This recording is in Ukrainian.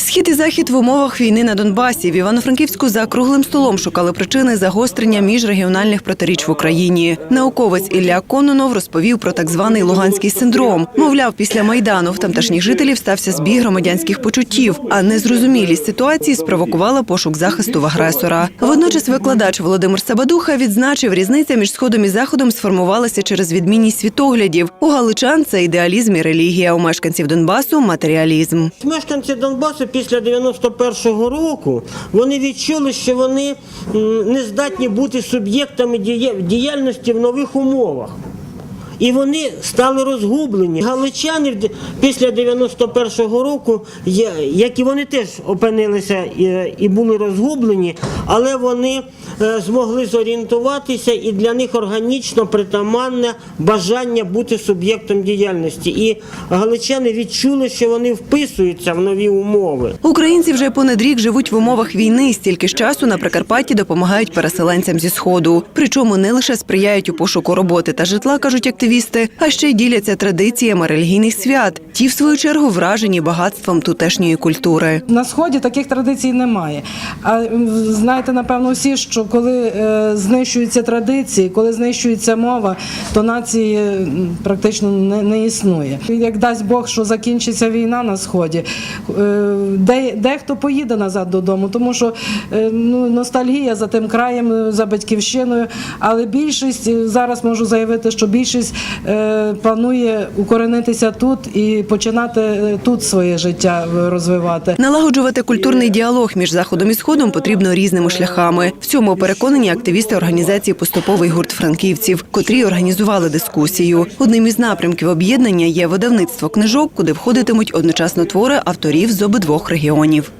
C Схід і захід в умовах війни на Донбасі в Івано-Франківську за круглим столом шукали причини загострення міжрегіональних протиріч в Україні. Науковець Ілля Кононов розповів про так званий луганський синдром. Мовляв, після майдану в тамтешніх жителів стався збіг громадянських почуттів, а незрозумілість ситуації спровокувала пошук захисту в агресора. Водночас викладач Володимир Сабадуха відзначив, різниця між сходом і заходом сформувалася через відмінність світоглядів. У галичан це ідеалізм і релігія, у мешканців Донбасу матеріалізм. Мешканці Донбасу після 91-го року вони відчули, що вони не здатні бути суб'єктами діяльності в нових умовах. І вони стали розгублені. Галичани після 91-го року, як і вони теж опинилися і були розгублені, але вони змогли зорієнтуватися, і для них органічно притаманне бажання бути суб'єктом діяльності. І галичани відчули, що вони вписуються в нові умови. Українці вже понад рік живуть в умовах війни. Стільки ж часу на Прикарпатті допомагають переселенцям зі сходу. Причому не лише сприяють у пошуку роботи та житла, кажуть активісти, а ще й діляться традиціями релігійних свят. Ті, в свою чергу, вражені багатством тутешньої культури. На сході таких традицій немає. А знаєте, напевно, всі, що коли е, знищуються традиції, коли знищується мова, то нації практично не, не існує. Як дасть Бог, що закінчиться війна на сході, е, де, дехто поїде назад додому, тому що е, ну, ностальгія за тим краєм, е, за батьківщиною. Але більшість е, зараз можу заявити, що більшість е, планує укоренитися тут і починати е, тут своє життя е, розвивати. Налагоджувати культурний діалог між заходом і сходом потрібно різними шляхами. В цьому переконані активісти організації Поступовий гурт франківців, котрі організували дискусію. Одним із напрямків об'єднання є видавництво книжок, куди входитимуть одночасно твори авторів з обидвох регіонів.